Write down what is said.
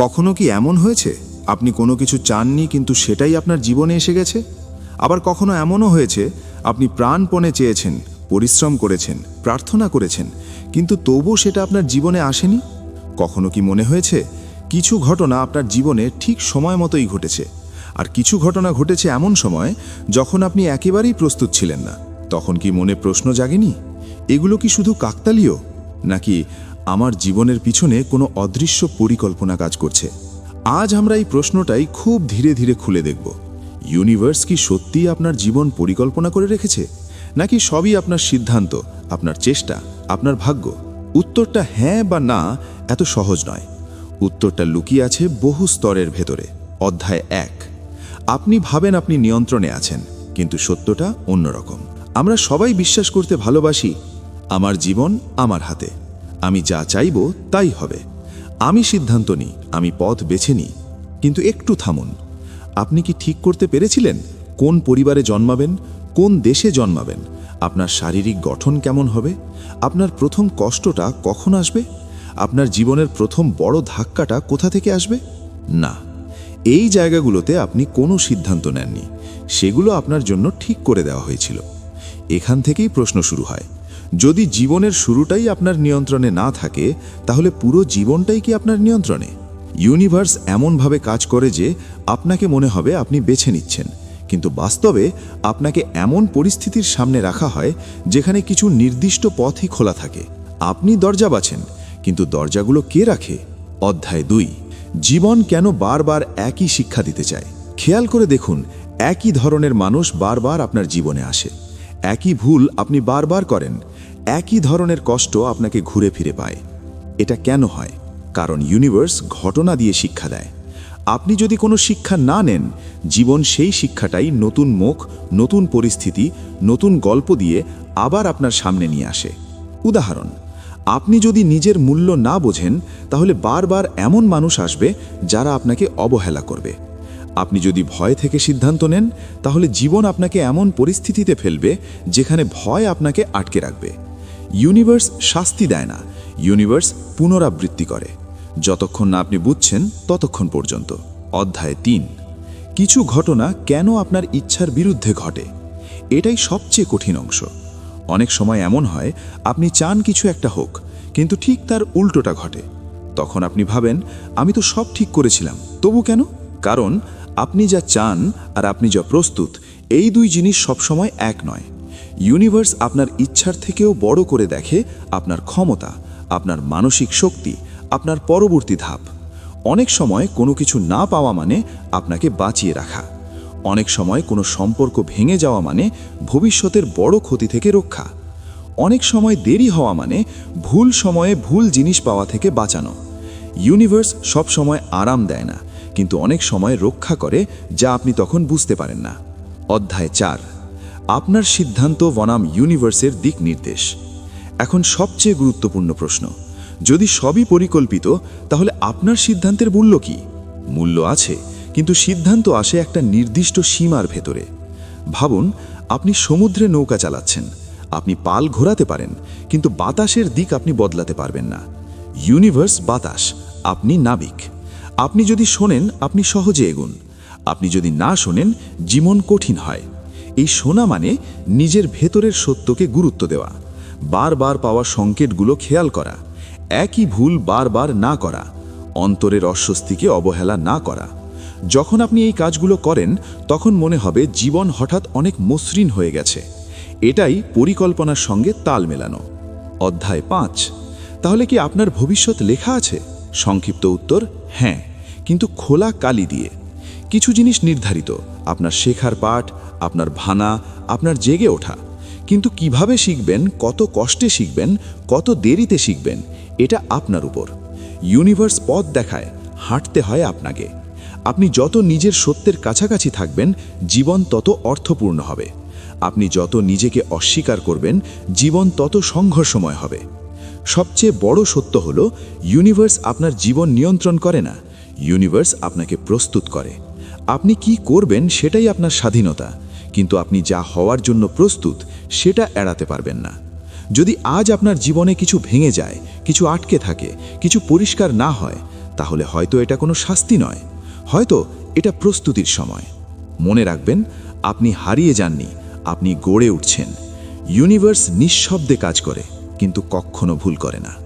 কখনো কি এমন হয়েছে? আপনি কোনো কিছু চাননি, কিন্তু সেটাই আপনার জীবনে এসে গেছে? আবার কখনো এমনও হয়েছে, আপনি প্রাণপণে চেয়েছেন, পরিশ্রম করেছেন, প্রার্থনা করেছেন, কিন্তু তবুও সেটা আপনার জীবনে আসেনি? কখনো কি মনে হয়েছে, কিছু ঘটনা আপনার জীবনে ঠিক সময় মতোই ঘটেছে, আর কিছু ঘটনা ঘটেছে এমন সময় যখন আপনি একেবারেই প্রস্তুত ছিলেন না, তখন কি মনে প্রশ্ন জাগেনি? এগুলো কি শুধু কাকতালীয়? নাকি আমার জীবনের পিছনে কোনো অদৃশ্য পরিকল্পনা কাজ করছে। আজ আমরা এই প্রশ্নটাই খুব ধীরে ধীরে খুলে দেখব। ইউনিভার্স কি সত্যিই আপনার জীবন পরিকল্পনা করে রেখেছে? নাকি সবই আপনার সিদ্ধান্ত, আপনার চেষ্টা, আপনার ভাগ্য? উত্তরটা হ্যাঁ বা না এত সহজ নয়। উত্তরটা লুকিয়ে আছে বহু স্তরের ভেতরে। অধ্যায় এক। আপনি ভাবেন আপনি নিয়ন্ত্রণে আছেন, কিন্তু সত্যটা অন্যরকম। আমরা সবাই বিশ্বাস করতে ভালোবাসি, আমার জীবন আমার হাতে। আমি যা চাইব তাই হবে। আমি সিদ্ধান্ত নিই, আমি পথ বেছে নিই। কিন্তু একটু থামুন। আপনি কি ঠিক করতে পেরেছিলেন? কোন পরিবারে জন্মাবেন? কোন দেশে জন্মাবেন? আপনার শারীরিক গঠন কেমন হবে? আপনার প্রথম কষ্টটা কখন আসবে? আপনার জীবনের প্রথম বড় ধাক্কাটা কোথা থেকে আসবে? না। এই জায়গাগুলোতে আপনি কোনো সিদ্ধান্ত নেননি। সেগুলো আপনার জন্য ঠিক করে দেওয়া হয়েছিল। এখান থেকেই প্রশ্ন শুরু হয়। যদি জীবনের শুরুটাই আপনার নিয়ন্ত্রণে না থাকে, তাহলে পুরো জীবনটাই কি আপনার নিয়ন্ত্রণে? ইউনিভার্স এমনভাবে কাজ করে যে আপনাকে মনে হবে আপনি বেছে নিচ্ছেন। কিন্তু বাস্তবে আপনাকে এমন পরিস্থিতির সামনে রাখা হয় যেখানে কিছু নির্দিষ্ট পথই খোলা থাকে। আপনি দরজা বাছেন, কিন্তু দরজাগুলো কে রাখে? অধ্যায় দুই। জীবন কেন বারবার একই শিক্ষা দিতে চায়? খেয়াল করে দেখুন, একই ধরনের মানুষ বারবার আপনার জীবনে আসে। একই ভুল আপনি বারবার করেন একই ধরনের কষ্ট আপনাকে ঘুরে ফিরে পায়। এটা কেন হয়? কারণ ইউনিভার্স ঘটনা দিয়ে শিক্ষা দেয়। আপনি যদি কোনো শিক্ষা না নেন, জীবন সেই শিক্ষাটাই নতুন মুখ, নতুন পরিস্থিতি, নতুন গল্প দিয়ে আবার আপনার সামনে নিয়ে আসে। উদাহরণ, আপনি যদি নিজের মূল্য না বোঝেন, তাহলে বারবার এমন মানুষ আসবে যারা আপনাকে অবহেলা করবে। আপনি যদি ভয় থেকে সিদ্ধান্ত নেন, তাহলে জীবন আপনাকে এমন পরিস্থিতিতে ফেলবে যেখানে ভয় আপনাকে আটকে রাখবে। ইউনিভার্স শাস্তি দেয় না, ইউনিভার্স পুনরাবৃত্তি করে। যতক্ষণ না আপনি বুঝছেন, ততক্ষণ পর্যন্ত। অধ্যায় তিন। কিছু ঘটনা কেন আপনার ইচ্ছার বিরুদ্ধে ঘটে? এটাই সবচেয়ে কঠিন অংশ। অনেক সময় এমন হয়, আপনি চান কিছু একটা হোক, কিন্তু ঠিক তার উল্টোটা ঘটে। তখন আপনি ভাবেন, আমি তো সব ঠিক করেছিলাম, তবু কেন? কারণ আপনি যা চান আর আপনি যা প্রস্তুত, এই দুই জিনিস সবসময় এক নয়। ইউনিভার্স আপনার ইচ্ছার থেকেও বড় করে দেখে আপনার ক্ষমতা, আপনার মানসিক শক্তি, আপনার পরবর্তী ধাপ। অনেক সময় কোনো কিছু না পাওয়া মানে আপনাকে বাঁচিয়ে রাখা। অনেক সময় কোনো সম্পর্ক ভেঙে যাওয়া মানে ভবিষ্যতের বড় ক্ষতি থেকে রক্ষা। অনেক সময় দেরি হওয়া মানে ভুল সময়ে ভুল জিনিস পাওয়া থেকে বাঁচানো। ইউনিভার্স সব সময় আরাম দেয় না, কিন্তু অনেক সময় রক্ষা করে যা আপনি তখন বুঝতে পারেন না। অধ্যায় চার। আপনার সিদ্ধান্ত বনাম ইউনিভার্সের দিক নির্দেশ। এখন সবচেয়ে গুরুত্বপূর্ণ প্রশ্ন, যদি সবই পরিকল্পিত, তাহলে আপনার সিদ্ধান্তের মূল্য কি? মূল্য আছে, কিন্তু সিদ্ধান্ত আসে একটা নির্দিষ্ট সীমার ভেতরে। ভাবুন, আপনি সমুদ্রে নৌকা চালাচ্ছেন, আপনি পাল ঘোরাতে পারেন, কিন্তু বাতাসের দিক আপনি বদলাতে পারবেন না। ইউনিভার্স বাতাস, আপনি নাবিক। আপনি যদি শোনেন, আপনি সহজে এগুন। আপনি যদি না শোনেন, জীবন কঠিন হয়। এই শোনা মানে নিজের ভেতরের সত্যকে গুরুত্ব দেওয়া, বারবার পাওয়া সংকেতগুলো খেয়াল করা, একই ভুল বারবার না করা, অন্তরের অস্বস্তিকে অবহেলা না করা। যখন আপনি এই কাজগুলো করেন, তখন মনে হবে জীবন হঠাৎ অনেক মসৃণ হয়ে গেছে। এটাই পরিকল্পনার সঙ্গে তাল মেলানো। অধ্যায় পাঁচ। তাহলে কি আপনার ভবিষ্যৎ লেখা আছে? সংক্ষিপ্ত উত্তর হ্যাঁ কিন্তু খোলা কালি দিয়ে। কিছু জিনিস নির্ধারিত, আপনার শেখার পাঠ আপনার ভানা, আপনার জেগে ওঠা। কিন্তু কীভাবে শিখবেন, কত কষ্টে শিখবেন, কত দেরিতে শিখবেন, এটা আপনার উপর। ইউনিভার্স পথ দেখায়, হাঁটতে হয় আপনাকে। আপনি যত নিজের সত্যের কাছাকাছি থাকবেন, জীবন তত অর্থপূর্ণ হবে। আপনি যত নিজেকে অস্বীকার করবেন, জীবন তত সংঘর্ষময় হবে। সবচেয়ে বড় সত্য হলো, ইউনিভার্স আপনার জীবন নিয়ন্ত্রণ করে না। ইউনিভার্স আপনাকে প্রস্তুত করে। আপনি কি করবেন, সেটাই আপনার স্বাধীনতা। কিন্তু আপনি যা হওয়ার জন্য প্রস্তুত, সেটা এড়াতে পারবেন না। যদি আজ আপনার জীবনে কিছু ভেঙে যায়, কিছু আটকে থাকে, কিছু পরিষ্কার না হয়, তাহলে হয়তো এটা কোনো শাস্তি নয়। হয়তো এটা প্রস্তুতির সময়। মনে রাখবেন, আপনি হারিয়ে যাননি, আপনি গড়ে উঠছেন। ইউনিভার্স নিঃশব্দে কাজ করে, কিন্তু কখনো ভুল করে না।